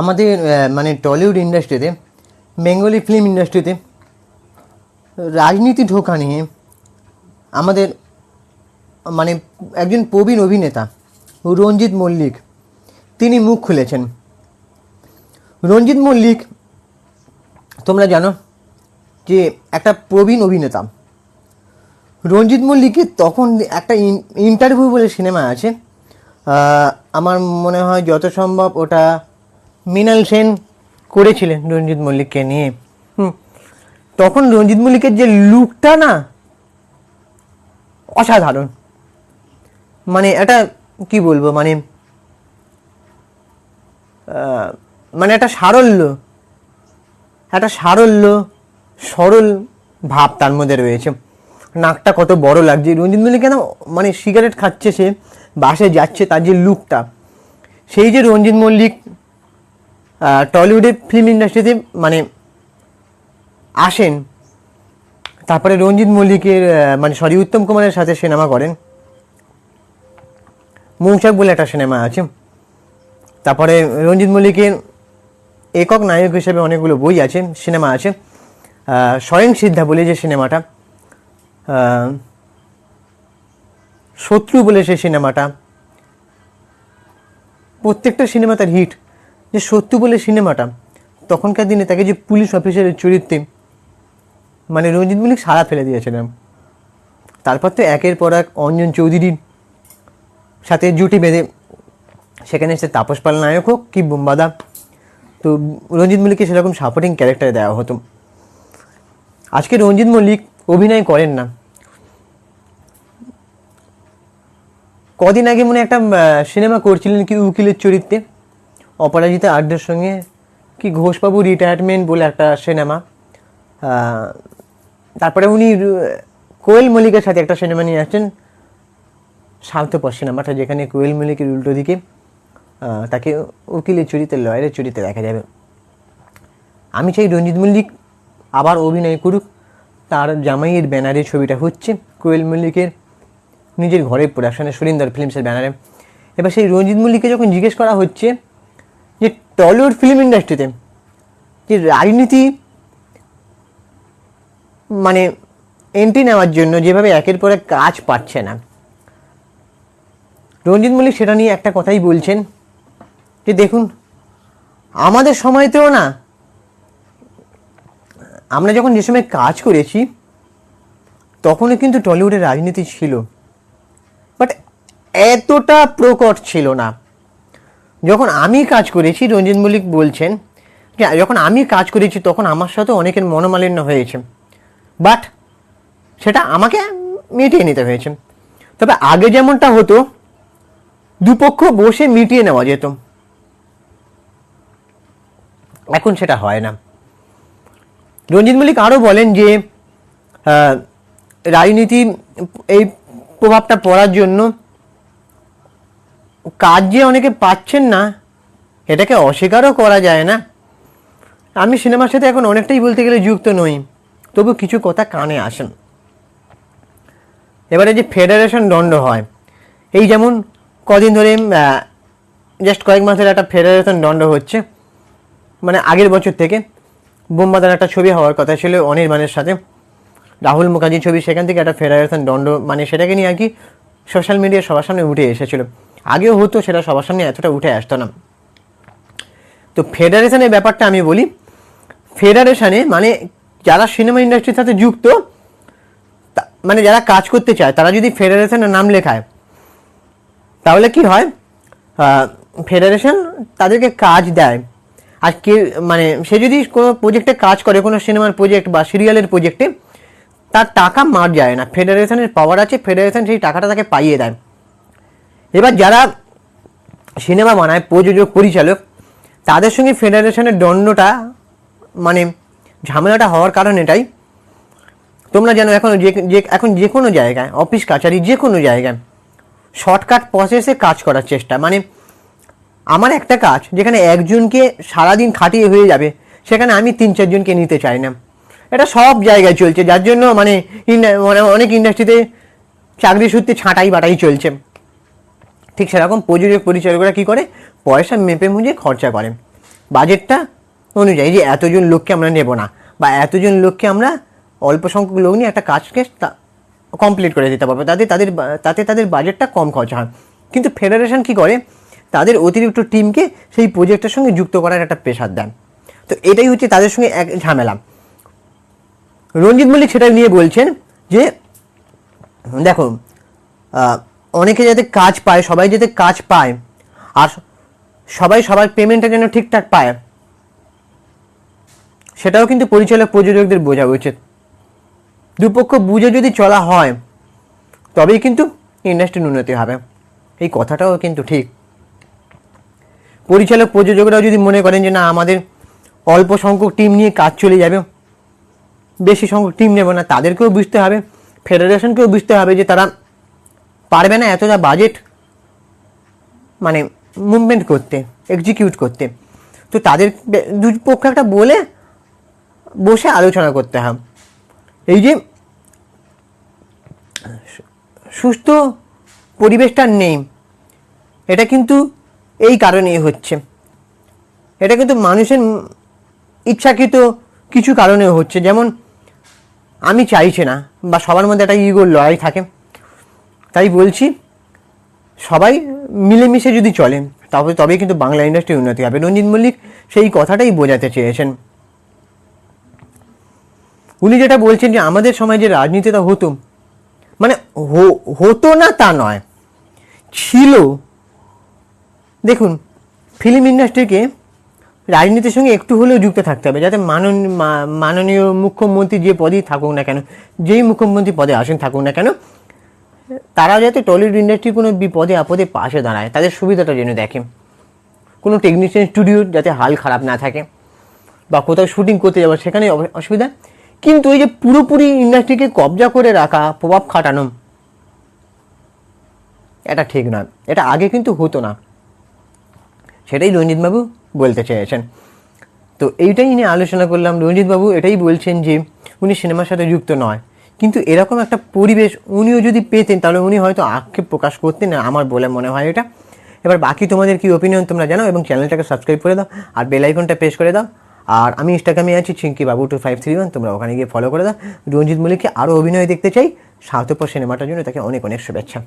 আমাদের মানে টলিউড ইন্ডাস্ট্রিতে, বেঙ্গলি ফিল্ম ইন্ডাস্ট্রিতে, রাজনীতি ঢোকা নিয়ে আমাদের মানে একজন প্রবীণ অভিনেতা, রঞ্জিত মল্লিক, তিনি মুখ খুলেছেন। রঞ্জিত মল্লিক, তোমরা জানো যে একটা প্রবীণ অভিনেতা। রঞ্জিত মল্লিকের তখন একটা ইন্টারভিউ বলে সিনেমা আছে। আমার মনে হয় যত সম্ভব ওটা মৃণাল সেন করেছিলেন রঞ্জিত মল্লিককে নিয়ে। তখন রঞ্জিত মল্লিকের যে লুকটা না, অসাধারণ। মানে এটা কি বলব মানে মানে একটা সারল্য একটা সারল্য, সরল ভাব তার মধ্যে রয়েছে। নাকটা কত বড় লাগছে। রঞ্জিত মল্লিক কেন মানে সিগারেট খাচ্ছে সে, বাসে যাচ্ছে তার যে লুকটা, সেই যে রঞ্জিত মল্লিক আহ, টলিউডের ফিল্ম ইন্ডাস্ট্রিতে মানে আসেন। তারপরে রঞ্জিত মল্লিকের মানে সরি উত্তম কুমারের সাথে সিনেমা করেন। মৌচাক বলে একটা সিনেমা আছে। তারপরে রঞ্জিত মল্লিকের একক নায়ক হিসেবে অনেকগুলো বই আছে সিনেমা আছে। স্বয়ং সিদ্ধা বলে যে সিনেমাটা শত্রু বলে সেই সিনেমাটা। প্রত্যেকটা সিনেমা তার হিট যে শত্রু বলে সিনেমাটা, তখনকার দিনে তাকে যে পুলিশ অফিসারের চরিত্রে মানে রঞ্জিত মল্লিক সারা ফেলে দিয়েছিলেন। তারপর তো একের পর এক অঞ্জন চৌধুরীর সাথে জুটি বেঁধে, সেখানে সে তাপস পাল নায়ক হোক কি বোম্বাদা, তো রঞ্জিত মল্লিককে সেরকম সাপোর্টিং ক্যারেক্টার দেওয়া হতো। আজকে রঞ্জিত মল্লিক অভিনয় করেন না। কদিন আগে মনে একটা সিনেমা করছিলেন কি উকিলের চরিত্রে। অপরাজিতা আড্ডের সঙ্গে কি ঘোষবাবু রিটায়ারমেন্ট বলে একটা সিনেমা তারপরে উনি কোয়েল মল্লিকের সাথে একটা সিনেমা নিয়ে আসছেন, স্বার্থপর সিনেমাটা যেখানে কোয়েল মল্লিকের উল্টো দিকে তাকে উকিলের চরিত্রে লয়ারের চরিত্রে দেখা যাবে। আমি চাই রঞ্জিত মল্লিক আবার অভিনয় করুক, তার জামাইয়ের ব্যানারে ছবিটা হচ্ছে কোয়েল মল্লিকের নিজের ঘরের প্রোডাকশনে সুরিন্দর ফিল্মসের ব্যানারে। এবার সেই রঞ্জিত মল্লিককে যখন জিজ্ঞেস করা হচ্ছে টলিউড ফিল্ম ইন্ডাস্ট্রিতে যে রাজনীতি মানে এন্ট্রি নেওয়ার জন্য যেভাবে একের পর এক কাজ পাচ্ছে না। রঞ্জিত মল্লিক সেটা নিয়ে একটা কথাই বলছেন যে দেখুন, আমাদের সময়তেও না, আমরা যখন যে সময় কাজ করেছি, তখনও কিন্তু টলিউডের রাজনীতি ছিল। বাট এতটা প্রকট ছিল না। যখন আমি কাজ করেছি রঞ্জিত মল্লিক বলছেন যে, যখন আমি কাজ করেছি, তখন আমার সাথে অনেকের মনোমালিন্য হয়েছে। বাট সেটা আমাকে মিটিয়ে নিতে হয়েছে। তবে আগে যেমনটা হতো, দুপক্ষ বসে মিটিয়ে নেওয়া যেত। এখন সেটা হয় না। রঞ্জিত মল্লিক আরও বলেন যে রাজনীতি এই প্রভাবটা পড়ার জন্য কাজ যে অনেকে পাচ্ছেন না। এটাকে অস্বীকারও করা যায় না। আমি সিনেমার সাথে এখন অনেকটাই বলতে গেলে যুক্ত নই। তবু কিছু কথা কানে আসেন। এবারে যে ফেডারেশন দণ্ড হয়, এই যেমন কদিন ধরে জাস্ট কয়েক মাসের একটা ফেডারেশন দণ্ড হচ্ছে। মানে আগের বছর থেকে বোম্বাদার একটা ছবি হওয়ার কথা ছিল অনির্বাণের সাথে। রাহুল মুখার্জির ছবি, সেখান থেকে একটা ফেডারেশন দণ্ড মানে সেটাকে নিয়ে আর কি সোশ্যাল মিডিয়া সবার সামনে উঠে এসেছিল। আগেও হতো, সেটা সবার সামনে এতটা উঠে আসতো না। তো ফেডারেশনের ব্যাপারটা আমি বলি। ফেডারেশনে মানে যারা সিনেমা ইন্ডাস্ট্রির সাথে যুক্ত মানে যারা কাজ করতে চায়, তারা যদি ফেডারেশনের নাম লেখায়, তাহলে কি হয়? ফেডারেশন তাদেরকে কাজ দেয়। আর কে মানে সে যদি কোনো প্রজেক্টে কাজ করে, কোনো সিনেমার প্রজেক্ট বা সিরিয়ালের প্রজেক্টে, তার টাকা মার যায় না। ফেডারেশনের পাওয়ার আছে, ফেডারেশন সেই টাকাটা তাকে পাইয়ে দেয়। এবার যারা সিনেমা বানায়, প্রযোজক, পরিচালক, তাদের সঙ্গে ফেডারেশনের দণ্ডটা মানে ঝামেলাটা হওয়ার কারণ এটাই। তোমরা জানো এখন যে, যে- এখন যে কোনো জায়গায়, অফিস কাছারি যে কোনো জায়গায় শর্টকাট প্রসেসে কাজ করার চেষ্টা। মানে আমার একটা কাজ, যেখানে একজনকে সারাদিন খাটিয়ে হয়ে যাবে, সেখানে আমি তিন চারজনকে নিতে চাই না। এটা সব জায়গায় চলছে, যার জন্য মানে মানে অনেক ইন্ডাস্ট্রিতে চাকরি সূত্রে ছাঁটাই বাটাই চলছে। ঠিক সেরকম প্রযোজক পরিচালকরা কী করে? পয়সা মেপে মুজে খরচা করে। বাজেটটা অনুযায়ী যে এতজন লোককে আমরা নেব না বা এতজন লোককে আমরা অল্প সংখ্যক লোক নিয়ে একটা কাজকে কমপ্লিট করে দিতে পারব। তাতে তাদের তাতে তাদের বাজেটটা কম খরচা হয়। কিন্তু ফেডারেশন কি করে? তাদের অতিরিক্ত টিমকে সেই প্রজেক্টের সঙ্গে যুক্ত করার একটা প্রেশার দেন। তো এটাই হচ্ছে তাদের সঙ্গে এক ঝামেলা। রঞ্জিত মল্লিক সেটা নিয়ে বলছেন যে, দেখো অনেকে যাতে কাজ পায়, সবাই যাতে কাজ পায়, আর সবাই সবার পেমেন্টটা যেন ঠিকঠাক পায়, সেটাও কিন্তু পরিচালক প্রযোজকদের বোঝা উচিত। দুপক্ষ বুঝে যদি চলা হয়, তবেই কিন্তু ইন্ডাস্ট্রির উন্নতি হবে। এই কথাটাও কিন্তু ঠিক। পরিচালক প্রযোজকরাও যদি মনে করেন যে না, আমাদের অল্প সংখ্যক টিম নিয়ে কাজ চলে যাবে, বেশি সংখ্যক টিম নেব না, তাদেরকেও বুঝতে হবে ফেডারেশনকেও বুঝতে হবে যে তারা পারবে না এতটা বাজেট মানে মুভমেন্ট করতে এক্সিকিউট করতে। তো তাদের দুই পক্ষ একটা বলে বসে আলোচনা করতে হবে এই যে সুস্থ পরিবেশটা নেই, এটা কিন্তু এই কারণেই হচ্ছে। এটা কিন্তু মানুষের ইচ্ছাকৃত কিছু কারণে হচ্ছে। যেমন আমি চাইছি না বা সবার মধ্যে একটা ইগোর লড়াই থাকে। তাই বলছি, সবাই মিলেমিশে যদি চলেন তবে তবেই কিন্তু বাংলা ইন্ডাস্ট্রির উন্নতি হবে। রঞ্জিত মল্লিক সেই কথাটাই বোঝাতে চেয়েছেন। উনি যেটা বলছেন যে, আমাদের সময় যে রাজনীতিটা হতো মানে হতো না তা নয়, ছিল। দেখুন ফিল্ম ইন্ডাস্ট্রিকে রাজনীতির সঙ্গে একটু হলেও যুক্ত থাকতে হবে, যাতে মানন মাননীয় মুখ্যমন্ত্রী যে পদেই থাকুক না কেন, যেই মুখ্যমন্ত্রী পদে আসেন থাকুক না কেন তারা যাতে টলিউড ইন্ডাস্ট্রি কোনো বিপদে আপদে পাশে দাঁড়ায়, তাদের সুবিধাটা যেন দেখে। কোনো টেকনিশিয়ান স্টুডিও যাতে হাল খারাপ না থাকে বা কোথাও শুটিং করতে যাব সেখানে অসুবিধা। কিন্তু এই যে পুরোপুরি ইন্ডাস্ট্রিকে কবজা করে রাখা, প্রভাব খাটানো, এটা ঠিক নয় এটা আগে কিন্তু হতো না। সেটাই রঞ্জিতবাবু বলতে চেয়েছেন। তো এইটাই নিয়ে আলোচনা করলাম। রঞ্জিতবাবু এটাই বলছেন যে, উনি সিনেমার সাথে যুক্ত নয়। কিন্তু এরকম একটা পরিবেশ উনিও যদি পেতেন, তাহলে উনি হয়তো আক্ষেপ প্রকাশ করতেন না আমার বলে মনে হয় এটা। এবার বাকি তোমাদের কি ওপিনিয়ন তোমরা জানো, এবং চ্যানেলটাকে সাবস্ক্রাইব করে দাও, আর বেল আইকনটা প্রেস করে দাও। আর আমি ইনস্টাগ্রামে আছি চিঙ্কি বাবু টু ফাইভ থ্রি ওয়ান তোমরা ওখানে গিয়ে ফলো করে দাও। রঞ্জিত মল্লিককে আরও অভিনয় দেখতে চাই স্বার্থপর সিনেমাটার জন্য তাকে অনেক অনেক শুভেচ্ছা।